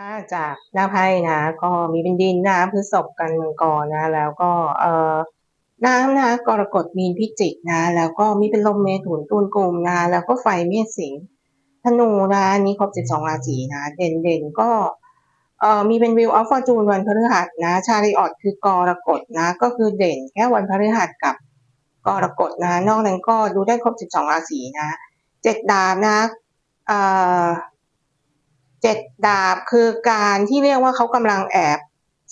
ถ้าจากหน้าไพ่นะ ก็มีเป็นดินนะพฤษภกันมังกรนะ แล้วก็เอ่อน้ำนะกรกฎมีนพิจิกนะ แล้วก็มีเป็นลมเมถุนตุลกลุ่มนะแล้วก็ไฟเมษสิงธนูนะอันนี้ครบ12ราศีนะ เด่นเด่นก็เอ่อมีเป็นวิวออฟฟอร์จูนวันพฤหัสนะ ชาริออดคือกรกฎนะ ก็คือเด่นแค่วันพฤหัสกับกรกฎนะ นอกนั้นก็ดูได้ครบ12ราศีนะเจ็ดดาบนะเอ่อ เจ็ดดาบคือการที่เรียกว่าเขากำลังแอบ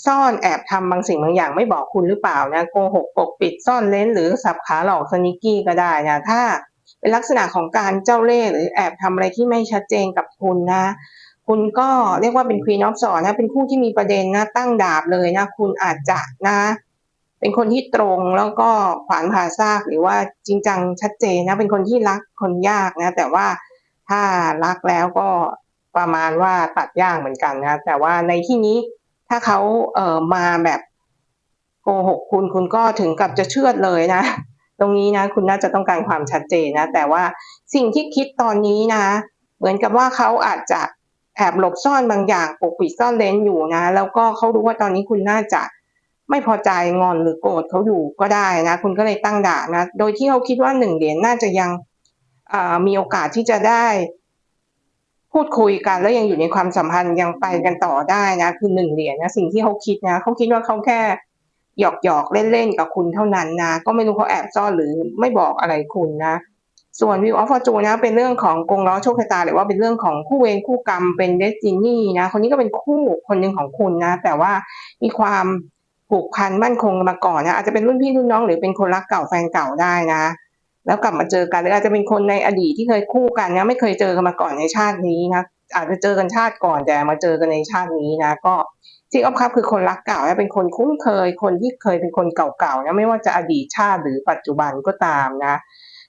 ซ่อนแอบทำบางสิ่งบางอย่างไม่บอกคุณหรือเปล่านะโกหกปกปิดซ่อนเล้นหรือสับขาหลอกสนิกกี้ก็ได้นะถ้าเป็นลักษณะของการเจ้าเล่ห์หรือแอบทำอะไรที่ไม่ชัดเจนกับคุณนะ คุณก็เรียกว่าเป็นควีนออฟสอนนะเป็นคู่ที่มีประเด็นนะตั้งดาบเลยนะ คุณอาจจะนะ เป็นคนที่ตรงแล้วก็ขวานผ่าซากหรือว่าจริงจังชัดเจนนะ เป็นคนที่รักคนยากนะ แต่ว่าถ้ารักแล้วก็ ประมาณว่าตัดยากเหมือนกันนะแต่ว่าในที่นี้ถ้าเขาเอ่อมาแบบโกหกคุณคุณก็ถึงกับจะเชื่อดเลยนะ ตรงนี้นะคุณน่าจะต้องการความชัดเจนนะ แต่ว่าสิ่งที่คิดตอนนี้นะ เหมือนกับว่าเขาอาจจะแอบหลบซ่อนบางอย่างปกปิดซ่อนเลนอยู่นะ แล้วก็เขารู้ว่าตอนนี้คุณน่าจะไม่พอใจงอนหรือโกรธเขาอยู่ก็ได้นะ คุณก็เลยตั้งด่านะ โดยที่เขาคิดว่าหนึ่งเหรียญน่าจะยังมีโอกาสที่จะได้ พูดคุยกันแล้วยังอยู่ในความสัมพันธ์ยังไปกันต่อได้นะ คือหนึ่งเหรียญนะสิ่งที่เขาคิดนะเขาคิดว่าเขาแค่หยอกหยอกเล่นๆกับคุณเท่านั้นนะ ก็ไม่รู้เขาแอบซ่อนหรือไม่บอกอะไรคุณนะ ส่วนวิวออฟฟอร์จูนะเป็นเรื่องของกงล้อโชคชะตาหรือว่าเป็นเรื่องของคู่เวรคู่กรรมเป็นเดสตินีนะคนนี้ก็เป็นคู่คนหนึ่งของคุณนะ แต่ว่ามีความผูกพันมั่นคงมาก่อนนะอาจจะเป็นรุ่นพี่รุ่นน้องหรือเป็นคนรักเก่าแฟนเก่าได้นะ แล้วกลับมาเจอกันหรืออาจจะเป็นคนในอดีตที่เคยคู่กันนะไม่เคยเจอกันมาก่อนในชาตินี้นะอาจจะเจอกันชาติก่อนแต่มาเจอกันในชาตินี้นะก็ซิกออฟคัพคือคนรักเก่านะเป็นคนคุ้นเคย คนที่เคยเป็นคนเก่าๆนะไม่ว่าจะอดีตชาติหรือปัจจุบันก็ตามนะ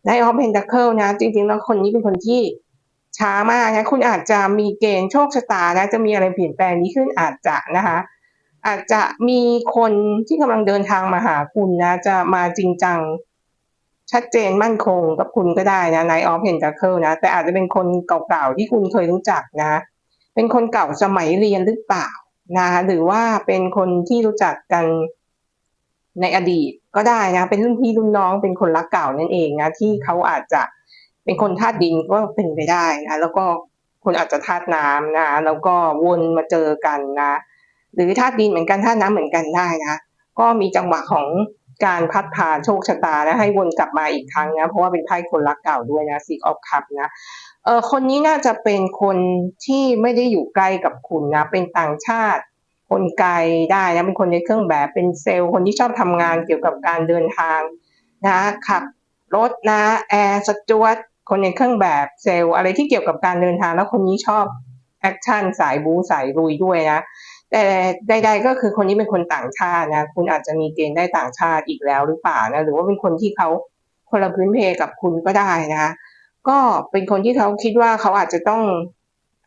ในออฟเพนดักเคิลนะ จริงๆแล้วคนนี้เป็นคนที่ช้ามากนะคุณอาจจะมีเกณฑ์โชคชะตานะจะมีอะไรเปลี่ยนแปลงนี้ขึ้นอาจจะนะคะอาจจะมีคนที่กำลังเดินทางมาหาคุณนะจะมาจริงจัง ชัดเจนมั่นคงกับคุณก็ได้นะในออฟเพนดักเคิลนะ แต่อาจจะเป็นคนเก่าๆที่คุณเคยรู้จักนะ เป็นคนเก่าสมัยเรียนหรือเปล่านะหรือว่าเป็นคนที่รู้จักกันในอดีตก็ได้นะ เป็นรุ่นพี่รุ่นน้องเป็นคนรักเก่านั่นเองนะที่เขาอาจจะเป็นคนธาตุดินก็เป็นไปได้นะแล้วก็คนอาจจะธาตุน้ำนะแล้วก็วนมาเจอกันนะ หรือธาตุดินเหมือนกันธาตุน้ำเหมือนกันได้นะ ก็มีจังหวะของ การพัดพาโชคชะตานะให้วนกลับมาอีกครั้งนะเพราะว่าเป็นไพ่คนรักเก่าด้วยนะซีออฟคัพนะเออคนนี้น่าจะเป็นคนที่ไม่ได้อยู่ใกล้กับคุณนะ เป็นต่างชาติ คนไกลได้นะเป็นคนในเครื่องแบบเป็นเซลล์คนที่ชอบทำงานเกี่ยวกับการเดินทางนะขับรถนะแอร์สจวตคนในเครื่องแบบเซลล์อะไรที่เกี่ยวกับการเดินทางแล้วคนนี้ชอบแอคชั่นสายบูสายลุยด้วยนะ แต่ใด ๆ ก็คือคนนี้เป็นคนต่างชาตินะ คุณอาจจะมีเกณฑ์ได้ต่างชาติอีกแล้วหรือเปล่านะ หรือว่าเป็นคนที่เขาคนละพื้นเพกับคุณก็ได้นะก็เป็นคนที่เขาคิดว่าเขาอาจจะต้อง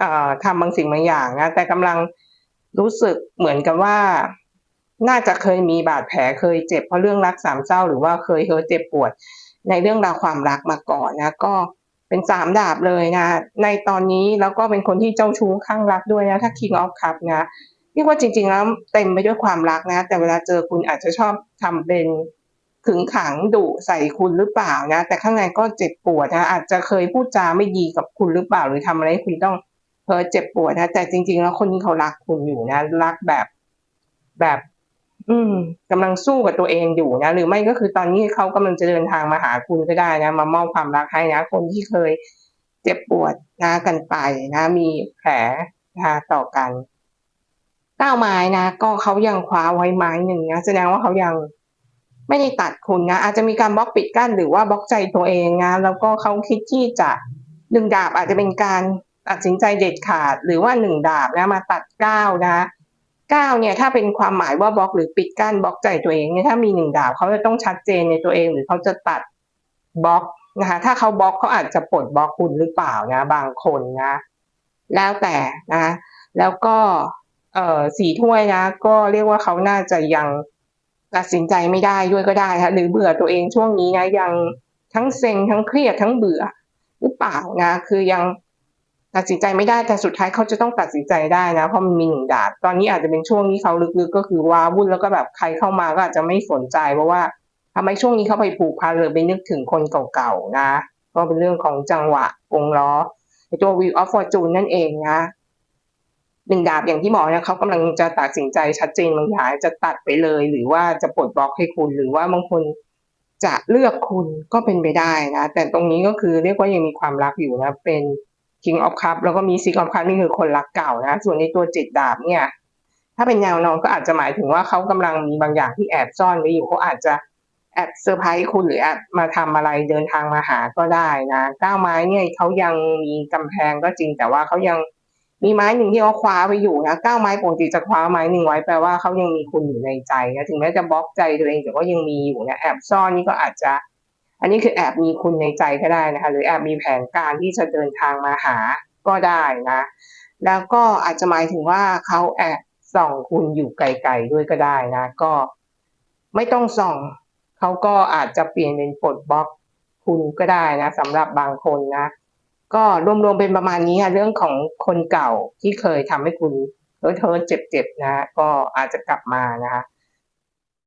อทำบางสิ่งบางอย่างนะแต่กำลังรู้สึกเหมือนกับว่า น่าจะเคยมีบาดแผลเคยเจ็บเพราะเรื่องรักสามเศร้า หรือว่าเคยเคยเจ็บปวด ในเรื่องราวความรักมาก่อนนะ ก็เป็นสามดาบเลยนะ ในตอนนี้แล้วก็เป็นคนที่เจ้าชู้ข้างรักด้วยนะ ถ้า King of Cup นะ เรียกว่าจริง ๆ แล้วเต็มไปด้วยความรักนะ แต่เวลาเจอคุณอาจจะชอบทำเป็นขึงขังดุใส่คุณหรือเปล่านะ แต่ข้างในก็เจ็บปวดนะอาจจะเคยพูดจาไม่ดีกับคุณหรือเปล่า หรือทำอะไรให้คุณต้องเพอเจ็บปวดนะ แต่จริง ๆ แล้วคนนี้เขารักคุณอยู่นะ รักแบบแบบ อืมกำลังสู้กับตัวเองอยู่นะ หรือไม่ก็คือตอนนี้เขากำลังจะเดินทางมาหาคุณก็ได้นะ มามอบความรักให้นะคนที่เคยเจ็บปวดนะกันไปนะ มีแผลนะต่อกัน ก้าวไม้นะ ก็เขายังคว้าไว้ไม้หนึ่งนะแสดงว่าเขายังไม่ได้ตัดคุณนะ อาจจะมีการบล็อกปิดกั้นหรือว่าบล็อกใจตัวเองนะแล้วก็เขาคิดที่จะหนึ่งดาบอาจจะเป็นการตัดสินใจเด็ดขาด หรือว่าหนึ่งดาบนะมาตัดเก้านะเก้าเนี่ยถ้าเป็นความหมายว่าบล็อกหรือปิดกั้นบล็อกใจตัวเองเนี่ยถ้ามีหนึ่งดาบเขาจะต้องชัดเจนในตัวเอง หรือเขาจะตัดบล็อกนะคะถ้าเขาบล็อกเขาอาจจะปลดบล็อกคุณหรือเปล่านะ บางคนนะ แล้วแต่นะ แล้วก็ เอ่อสี่ถ้วยนะ ก็เรียกว่าเขาน่าจะยังตัดสินใจไม่ได้ด้วยก็ได้ค่ะหรือเบื่อตัวเองช่วงนี้นะ ยังทั้งเซ็งทั้งเครียดทั้งเบื่อ หรือเปล่านะ คือยังตัดสินใจไม่ได้แต่สุดท้ายเขาจะต้องตัดสินใจได้นะเพราะมันมีหนึ่งดาบตอนนี้อาจจะเป็นช่วงที่เขาลึกๆ ก็คือว้าวุ่นแล้วก็แบบใครเข้ามาก็อาจจะไม่สนใจเพราะว่าทำไมช่วงนี้เขาไปผูกพันหรือไปนึกถึงคนเก่าๆนะ ก็เป็นเรื่องของจังหวะวงล้อตัว Wheel of Fortune นั่นเองนะ หนึ่งดาบอย่างที่บอกนะเขากำลังจะตัดสินใจชัดเจนบางอย่างจะตัดไปเลย หรือว่าจะปลดบล็อกให้คุณ หรือว่าบางคนจะเลือกคุณก็เป็นไปได้นะ แต่ตรงนี้ก็คือเรียกว่ายังมีความรักอยู่นะ เป็น King of Cup แล้วก็มี Six of Cup นี่คือคนรักเก่านะ ส่วนในตัวเจ็ดดาบเนี่ย ถ้าเป็นแนวนอนก็อาจจะหมายถึงว่าเขากำลังมีบางอย่างที่แอบซ่อนไว้อยู่เขาอาจจะแอบเซอร์ไพรส์คุณหรือแอบมาทำอะไรเดินทางมาหาก็ได้นะก้าวไม้เนี่ยเขายังมีกำแพงก็จริงแต่ว่าเขายัง มีไม้หนึ่งที่เขาคว้าไว้อยู่นะเก้าไม้ปกติจะคว้าไม้หนึ่งไว้แปลว่าเขายังมีคุณอยู่ในใจนะถึงแม้จะบล็อกใจตัวเองแต่ก็ยังมีอยู่นะแอบซ่อนนี่ก็อาจจะ อันนี้คือแอบมีคุณในใจก็ได้นะคะหรือแอบมีแผนการที่จะเดินทางมาหาก็ได้นะ แล้วก็อาจจะหมายถึงว่าเขาแอบส่องคุณอยู่ไกลๆด้วยก็ได้นะ ก็ไม่ต้องส่องเขาก็อาจจะเปลี่ยนเป็นปลดบล็อกคุณก็ได้นะสำหรับบางคนนะ ก็รวมๆเป็นประมาณนี้ค่ะเรื่องของคนเก่าที่เคยทำให้คุณเฮิร์ทเฮิร์ทเจ็บๆนะก็อาจจะกลับมานะคะ